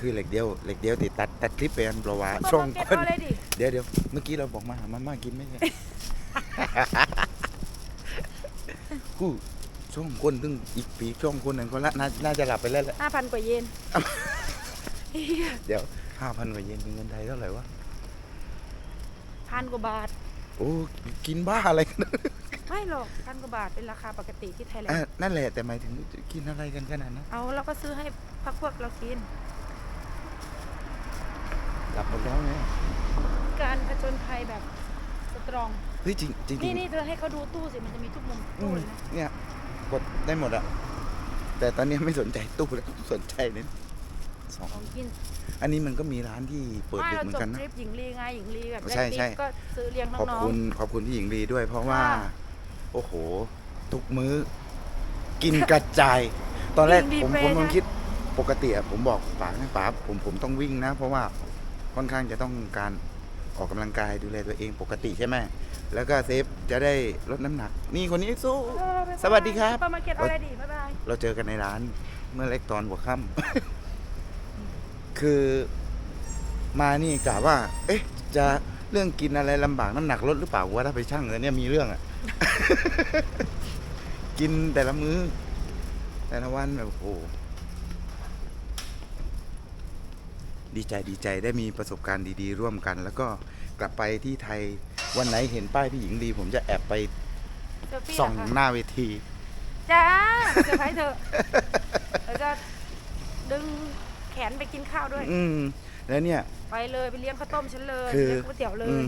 คือเหล็กเดียวเหล็กเดียวติดตัดตัดคลิปไปอันประวาเปิดช่องมาร์เก็ตคนเอาเลยดิเดี๋ยวเดี๋ยวเมื่อกี้เราบอกมาหามาม่ากินไม่ใช่กูช่องคนตึงอีกปีช่องคนหนึ่งก็ละน่าน่าจะหลับไปแล้วแหละห้าพันกว่าเยนเดี๋ยวห้าพันกว่าเยนเป็นเงินไทยเท่าไหร่วะพันกว่าบาท โอ้กินบ้าอะไรกันไม่หรอกพันกว่าบาทเป็นราคาปกติที่ไทยแลนอะด์นั่นแหละแต่หมายถึงกินอะไรกันขนาดนั้นเอาเราก็ซื้อให้พักพวกเรากิน หลับหมดแล้วไง การผจญภัยแบบสตรอง เฮ้ยจริงจริงจรินี่งนี่เธอให้เขาดูตู้สิ มันจะมีทุกมุมอืตู้มเลยนะเนี่ยกดได้หมดอะแต่ตอนนี้ไม่สนใจตู้แล้วสนใจเนี่ยสองของกินอันนี้มันก็มีร้านที่เปิดไม่ดึกเราเหมือจนบกันทนะ ริปหญิงลีไงหญิงลีแบบใช่ได้ใช่ติ๊บก็ซื้อเลี้ยงขอบน้อง คุณขอบคุณพี่หญิงลีด้วย เพราะว่า ค่ะโอ้โห ทุกมื้อ กินกระจาย ตอนแรกหญิงลีผมเปผมย์ผมนะ คิดปกติอะผมบอกป๋านะป๋าผมผมต้องวิ่งนะ เพราะว่าค่อนข้างจะต้องการ ออกกำลังกายดูแลตัวเองปกติใช่ไหมแล้วก็เซฟจะได้ลดน้ำหนัก นี่คนนี้สู้เออบ๊ายบายสวัสดีครับซูเปอร์มาร์เก็ตอะไรดีบ๊ายบาย เราเจอกันในร้านเมื่อเล็กตอนหัวค่ำคือมานี่กะว่า เอ๊ะ จะเรื่องกินอะไรลำบากน้ำหนักลดหรือเปล่าว่าถ้าไปชั่งเลยเนี่ยมีเรื่องอะกินแต่ละมื้อ แต่ละวันแบบโอ้โห ดีใจดีใจได้มีประสบการณ์ดีๆ ร่วมกัน แล้วก็กลับไปที่ไทยวันไหนเห็นป้ายพี่หญิงดีผมจะแอบไปเซลฟี่ส่องเหรอคะหน้าเวที จ้าเซอร์ไพรส์เธอเราจะดึงแขนไปกินข้าวด้วย อืมแล้วเนี่ย ไปเลยไปเลี้ยงข้าวต้มฉันเลยคือเลี้ยงก๋วยเตี๋ยวเลอืย ม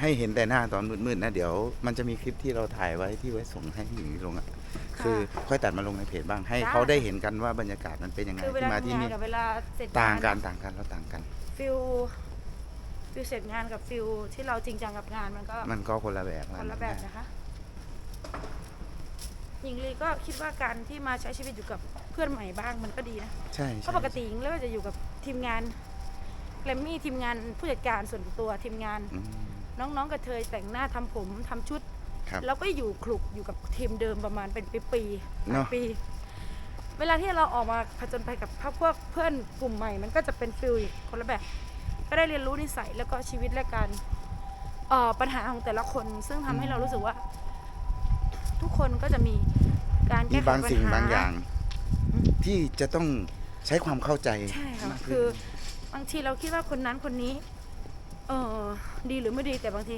ให้เห็นแต่หน้าตอนมืดๆนะเดี๋ยวมันจะมีคลิปที่เราถ่ายไว้ที่ไว้ส่งให้พี่หญิงลงอะคือค่อยตัดมาลงในเพจบ้างให้จ้าเขาได้เห็นกันว่าบรรยากาศมันเป็นยังไงคือเวที่ลามาที่ทำงานนี่กับเวลาเสร็จต่างกันนต่างกันเราต่างกัน ฟิลฟิลเสร็จงานกับฟิลที่เราจริงจังกับงานมันก็มันก็คนละแบบคนละแบบนะคะ หญิงลีก็คิดว่าการที่มาใช้ชีวิตอยู่กับเพื่อนใหม่บ้างมันก็ดีนะ ใช่เพราะปกติหญิงเลือกจะอยู่กับทีมงานแกรมมี่ทีมงานผู้จัดการส่วนตัวทีมงาน อืม น้องๆกระเทยแต่งหน้าทำผมทำชุด ครับแล้วก็อยู่คลุกอยู่กับทีมเดิมประมาณเป็นปีๆหเนลายอะ ปี เวลาที่เราออกมาผจญภัยกับพวกเพื่อนกลุ่มใหม่ มันก็จะเป็นฟิลอีกคนละแบบ ก็ได้เรียนรู้นิสัยแล้วก็ชีวิตและการเอ่อปัญหาของแต่ละคน ซึ่งทำให้เรารู้สึกว่า ทุกคนก็จะมีการมีแก้ไขบางสิ่งปัญหบางอย่าง ที่จะต้องใช้ความเข้าใจใช่ค่ะมากคืขึ้อนบางทีเราคิดว่าคนนั้นคนนี้ เออดีหรือไม่ดีแต่บางที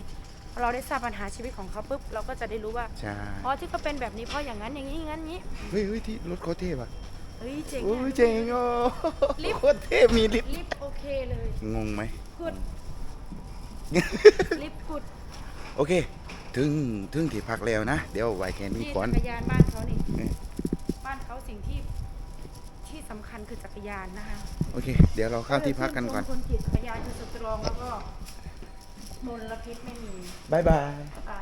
เราได้ทราบปัญหาชีวิตของเขาปุ๊บเราก็จะได้รู้ว่าใช่อ๋อที่เขาเป็นแบบนี้เพราะอย่างนั้นอย่างนี้อย่างนั้นอย่างนี้เฮ้ยเฮ้ยที่รถเขาเทพอะเฮ้ยเจ๋งโอ้อะยเจ๋งโอ้ลิฟต์ โคตรเทพมีลิฟต์ลิฟต์โอเคเลยงงไหม กุดลิฟต์กุดโอเค ถึง ถึงที่พักแล้วนะ เดี๋ยวไว้แค่นี้ที่ก่อน จักรยานบ้านเขานี่เออ บ้านเขาสิ่งที่ ที่สำคัญคือจักรยานนะคะโอเค เดี๋ยวเราเข้าที่พักกันก่อนคนขี่จักรยานคือสตรองแล้วก็มลพิษไม่มี บายบาย อะ